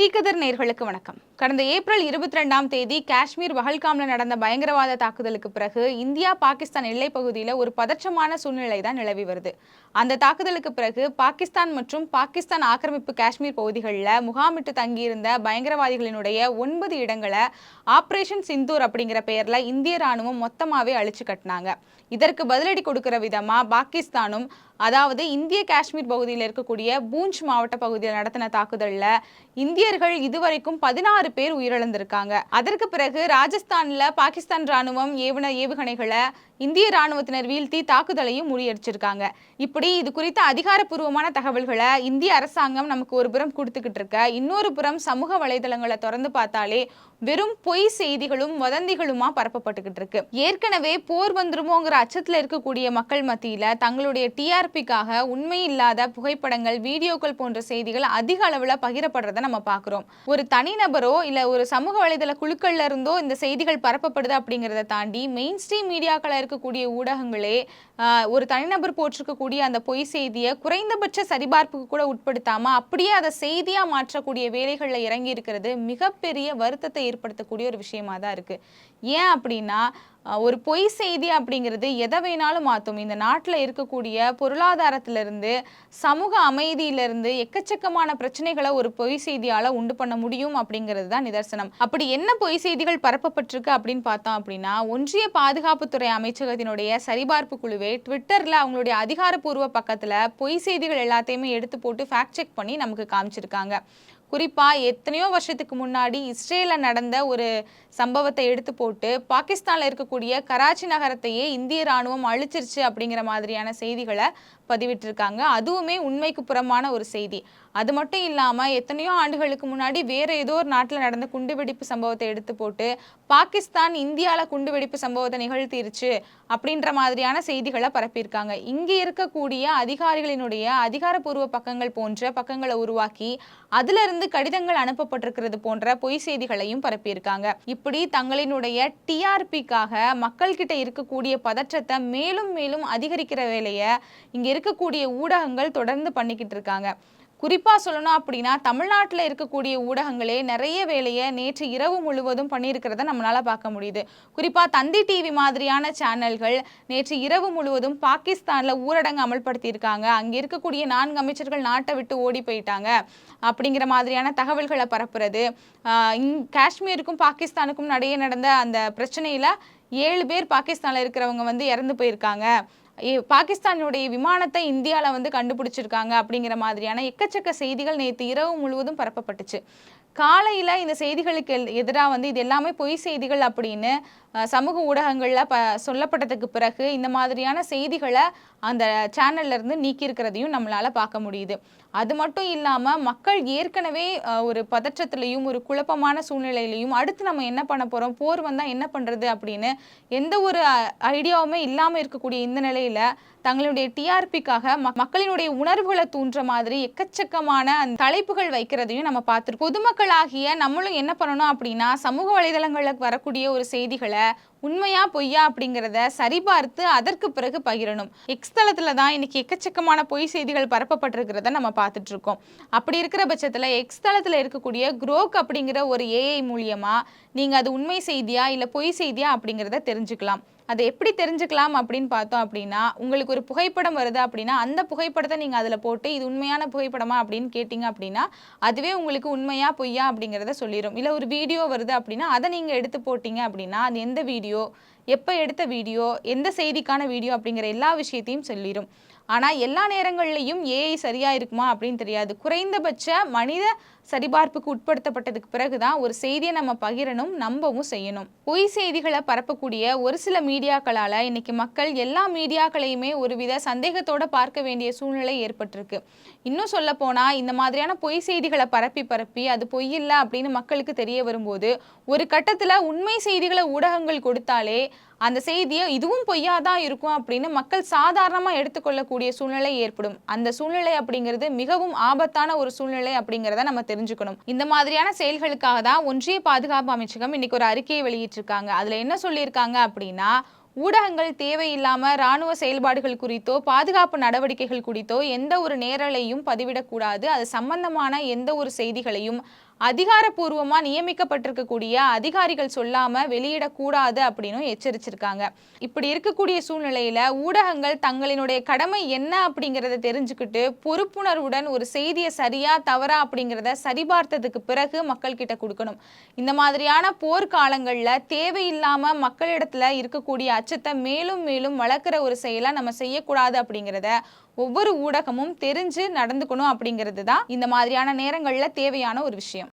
தீக்கதிர் நேர்களுக்கு வணக்கம். கடந்த ஏப்ரல் இருபத்தி ரெண்டாம் தேதி காஷ்மீர் பஹல்காம்ல நடந்த பயங்கரவாத தாக்குதலுக்கு பிறகு இந்தியா பாகிஸ்தான் எல்லைப் பகுதியில் ஒரு பதற்றமான சூழ்நிலை தான் நிலவி வருது. அந்த தாக்குதலுக்கு பிறகு பாகிஸ்தான் மற்றும் பாகிஸ்தான் ஆக்கிரமிப்பு காஷ்மீர் பகுதிகளில் முகாமிட்டு தங்கியிருந்த பயங்கரவாதிகளினுடைய ஒன்பது இடங்களை ஆப்ரேஷன் சிந்தூர் அப்படிங்கிற பெயர்ல இந்திய ராணுவம் மொத்தமாகவே அழிச்சு கட்டினாங்க. இதற்கு பதிலடி கொடுக்கிற விதமா பாகிஸ்தானும் அதாவது இந்திய காஷ்மீர் பகுதியில் இருக்கக்கூடிய பூஞ்ச் மாவட்ட பகுதியில் நடத்தின தாக்குதலில் இந்திய இந்தியர்கள் இதுவரைக்கும் பதினாறு பேர் உயிரிழந்திருக்காங்க. அதற்கு பிறகு ராஜஸ்தான்ல பாகிஸ்தான் ராணுவம் ஏவுன ஏவுகணைகளை இந்திய ராணுவத்தினர் வீழ்த்தி தாக்குதலையும் முறியடிச்சிருக்காங்க. இப்படி இது குறித்த அதிகாரப்பூர்வமான தகவல்களை இந்திய அரசாங்கம் நமக்கு ஒரு புறம் கொடுத்துக்கிட்டு இருக்க. இன்னொரு புறம் சமூக வலைதளங்களை திறந்து பார்த்தாலே வெறும் பொய் செய்திகளும் வதந்திகளுமா பரப்பப்பட்டுக்கிட்டு இருக்கு. ஏற்கனவே போர் வந்துருமோங்கிற அச்சத்துல இருக்கக்கூடிய மக்கள் மத்தியில தங்களுடைய டிஆர்பிக்காக உண்மை இல்லாத புகைப்படங்கள் வீடியோக்கள் போன்ற செய்திகள் அதிக அளவுல பகிரப்படுறத நம்ம பார்க்குறோம். ஒரு தனிநபரோ இல்ல ஒரு சமூக வலைதள குழுக்கள்ல இருந்தோ இந்த செய்திகள் பரப்பப்படுது அப்படிங்கிறத தாண்டி மெயின் ஸ்ட்ரீம் மீடியாக்கள இருக்கக்கூடிய ஊடகங்களே ஆஹ், ஒரு தனிநபர் போட்டிருக்கக்கூடிய அந்த பொய் செய்தியை குறைந்தபட்ச சரிபார்ப்புக்கு கூட உட்படுத்தாம அப்படியே அதை செய்தியா மாற்றக்கூடிய வேலைகள்ல இறங்கி இருக்கிறது மிகப்பெரிய வருத்தத்தை ஏற்படுத்தக்கூடிய ஒரு விஷயமா தான் இருக்கு. ஏன் அப்படின்னா ஒரு பொய் செய்தி அப்படிங்கிறது எதை வேணாலும் மாற்றும் இந்த நாட்டில் இருக்கக்கூடிய பொருளாதாரத்திலிருந்து சமூக அமைதியிலிருந்து எக்கச்சக்கமான பிரச்சனைகளை ஒரு பொய் செய்தியால் உண்டு பண்ண முடியும் அப்படிங்கிறது தான் நிதர்சனம். அப்படி என்ன பொய் செய்திகள் பரப்பப்பட்டிருக்கு அப்படின்னு பார்த்தோம் அப்படின்னா ஒன்றிய பாதுகாப்புத்துறை அமைச்சகத்தினுடைய சரிபார்ப்பு குழுவே ட்விட்டரில் அவங்களுடைய அதிகாரப்பூர்வ பக்கத்தில் பொய் செய்திகள் எல்லாத்தையுமே எடுத்து போட்டு ஃபேக்ட் செக் பண்ணி நமக்கு காமிச்சிருக்காங்க. குறிப்பாக எத்தனையோ வருஷத்துக்கு முன்னாடி இஸ்ரேலில் நடந்த ஒரு சம்பவத்தை எடுத்து போட்டு பாகிஸ்தானில் இருக்கக்கூடிய கராச்சி நகரத்தையே இந்திய ராணுவம் அழிச்சிருச்சு அப்படிங்கிற மாதிரியான செய்திகளை பதிவிட்டிருக்காங்க. அதுவுமே உண்மைக்கு புறமான ஒரு செய்தி. அது மட்டும் இல்லாமல் எத்தனையோ ஆண்டுகளுக்கு முன்னாடி வேற ஏதோ ஒரு நாட்டில் நடந்த குண்டுவெடிப்பு சம்பவத்தை எடுத்து போட்டு பாகிஸ்தான் இந்தியாவில் குண்டுவெடிப்பு சம்பவத்தை நிகழ்த்திருச்சு அப்படின்ற மாதிரியான செய்திகளை பரப்பியிருக்காங்க. இங்கே இருக்கக்கூடிய அதிகாரிகளினுடைய அதிகாரப்பூர்வ பக்கங்கள் போன்ற பக்கங்களை உருவாக்கி அதிலிருந்து கடிதங்கள் அனுப்பப்பட்டிருக்கிறது போன்ற பொய் செய்திகளையும் பரப்பியிருக்காங்க. இப்படி தங்களினுடைய டிஆர்பிக்காக மக்கள்கிட்ட இருக்கக்கூடிய பதற்றத்தை மேலும் மேலும் அதிகரிக்கிற வேலையை இங்கே இருக்கக்கூடிய ஊடகங்கள் தொடர்ந்து பண்ணிக்கிட்டு இருக்காங்க. குறிப்பா சொல்லணும் அப்படின்னா தமிழ்நாட்டில் இருக்கக்கூடிய ஊடகங்களே நிறைய வேலையை நேற்று இரவு முழுவதும் பண்ணியிருக்கிறத நம்மளால பார்க்க முடியுது. குறிப்பா தந்தி டிவி மாதிரியான சேனல்கள் நேற்று இரவு முழுவதும் பாகிஸ்தான்ல ஊரடங்கு அமல்படுத்தியிருக்காங்க. அங்க இருக்கக்கூடிய நான்கு அமைச்சர்கள் நாட்டை விட்டு ஓடி போயிட்டாங்க. அப்படிங்கிற மாதிரியான தகவல்களை பரப்புறது. இங்- காஷ்மீருக்கும் பாகிஸ்தானுக்கும் நடையே நடந்த அந்த பிரச்சனையில ஏழு பேர் பாகிஸ்தானில் இருக்கிறவங்க வந்து இறந்து போயிருக்காங்க. பாகிஸ்தானுடைய விமானத்தை இந்தியாவில் வந்து கண்டுபிடிச்சிருக்காங்க அப்படிங்கிற மாதிரியான எக்கச்சக்க செய்திகள் நேற்று இரவு முழுவதும் பரப்பப்பட்டுச்சு. காலையில் இந்த செய்திகளுக்கு எதிராக வந்து இது எல்லாமே பொய் செய்திகள் அப்படின்னு சமூக ஊடகங்களில் ப சொல்லப்பட்டதுக்கு பிறகு இந்த மாதிரியான செய்திகளை அந்த சேனல்ல இருந்து நீக்கியிருக்கிறதையும் நம்மளால பார்க்க முடியுது. அது மட்டும் இல்லாமல் மக்கள் ஏற்கனவே ஒரு பதற்றத்திலையும் ஒரு குழப்பமான சூழ்நிலையிலையும் அடுத்து நம்ம என்ன பண்ண போகிறோம் போர் வந்தால் என்ன பண்ணுறது அப்படின்னு எந்த ஒரு ஐடியாவுமே இல்லாமல் இருக்கக்கூடிய இந்த நிலையில் தங்களுடைய டிஆர்பிக்காக மக்களினுடைய உணர்வுகளை தூண்டுற மாதிரி எக்கச்சக்கமான அந்த தலைப்புகள் வைக்கிறதையும் நம்ம பார்த்துருக்கோம். பொதுமக்களாகிய நம்மளும் என்ன பண்ணணும் அப்படின்னா சமூக வலைதளங்களில் வரக்கூடிய ஒரு செய்திகளை உண்மையா பொய்யா அப்படிங்கிறத சரிபார்த்து அதற்கு பிறகு பகிரணும். எக்ஸ் தளத்துல தான் இன்னைக்கு எக்கச்சக்கமான பொய் செய்திகள் பரப்பப்பட்டிருக்கிறத நம்ம பார்த்துட்டு இருக்கோம். அப்படி இருக்கிற பட்சத்தில் எக்ஸ் தளத்தில் இருக்கக்கூடிய குரோக் அப்படிங்கிற ஒரு ஏஐ மூலியமா நீங்க அது உண்மை செய்தியா இல்ல பொய் செய்தியா அப்படிங்கிறத தெரிஞ்சுக்கலாம். அதை எப்படி தெரிஞ்சுக்கலாம் அப்படின்னு பார்த்தோம் அப்படின்னா உங்களுக்கு ஒரு புகைப்படம் வருது அப்படின்னா அந்த புகைப்படத்தை நீங்கள் அதில் போட்டு இது உண்மையான புகைப்படமா அப்படின்னு கேட்டிங்க அப்படின்னா அதுவே உங்களுக்கு உண்மையா பொய்யா அப்படிங்கிறத சொல்லிடும் இல்லை ஒரு வீடியோ வருது அப்படின்னா அதை நீங்கள் எடுத்து போட்டிங்க அப்படின்னா அது எந்த வீடியோ எப்போ எடுத்த வீடியோ எந்த செய்திக்கான வீடியோ அப்படிங்கிற எல்லா விஷயத்தையும் சொல்லிடும் ஆனால் எல்லா நேரங்கள்லையும் ஏஐ சரியாக இருக்குமா அப்படின்னு தெரியாது. குறைந்தபட்ச மனித சரிபார்ப்புக்கு உட்படுத்தப்பட்டதுக்கு பிறகுதான் ஒரு செய்தியை நம்ம பகிரணும் நம்பவும் செய்யணும். பொய் செய்திகளை பரப்பக்கூடிய ஒரு சில மீடியாக்களால் இன்னைக்கு மக்கள் எல்லா மீடியாக்களையுமே ஒருவித சந்தேகத்தோட பார்க்க வேண்டிய சூழ்நிலை ஏற்பட்டிருக்கு. இன்னும் சொல்ல போனால் இந்த மாதிரியான பொய் செய்திகளை பரப்பி பரப்பி அது பொய் இல்லை அப்படின்னு மக்களுக்கு தெரிய வரும்போது ஒரு கட்டத்தில் உண்மை செய்திகளை ஊடகங்கள் கொடுத்தாலே அந்த செய்தியை இதுவும் பொய்யா தான் இருக்கும் அப்படின்னு மக்கள் சாதாரணமாக எடுத்துக்கொள்ளக்கூடிய சூழ்நிலை ஏற்படும். அந்த சூழ்நிலை அப்படிங்கிறது மிகவும் ஆபத்தான ஒரு சூழ்நிலை அப்படிங்கிறத நம்ம தெரிஞ்சுக்கணும். இந்த மாதிரியான செயல்களுக்காக தான் ஒன்றிய பாதுகாப்பு அமைச்சகம் இன்னைக்கு ஒரு அறிக்கையை வெளியிட்டிருக்காங்க. அதில் என்ன சொல்லியிருக்காங்க அப்படின்னா ஊடகங்கள் தேவையில்லாம ராணுவ செயல்பாடுகள் குறித்தோ பாதுகாப்பு நடவடிக்கைகள் குறித்தோ எந்த ஒரு நேரலையும் பதிவிடக்கூடாது. அது சம்பந்தமான எந்த ஒரு செய்திகளையும் அதிகாரப்பூர்வமாக நியமிக்கப்பட்டிருக்கக்கூடிய அதிகாரிகள் சொல்லாமல் வெளியிடக்கூடாது அப்படின்னு எச்சரிச்சிருக்காங்க. இப்படி இருக்கக்கூடிய சூழ்நிலையில் ஊடகங்கள் தங்களினுடைய கடமை என்ன அப்படிங்கிறத தெரிஞ்சுக்கிட்டு பொறுப்புணர்வுடன் ஒரு செய்தியை சரியா தவறா அப்படிங்கிறத சரிபார்த்ததுக்கு பிறகு மக்கள் கிட்ட கொடுக்கணும். இந்த மாதிரியான போர்க்காலங்களில் தேவையில்லாமல் மக்களிடத்துல இருக்கக்கூடிய அச்சத்தை மேலும் மேலும் வளர்க்குற ஒரு செயலை நம்ம செய்யக்கூடாது அப்படிங்கிறத ஒவ்வொரு ஊடகமும் தெரிஞ்சு நடந்துக்கணும் அப்படிங்கிறது தான் இந்த மாதிரியான நேரங்களில் தேவையான ஒரு விஷயம்.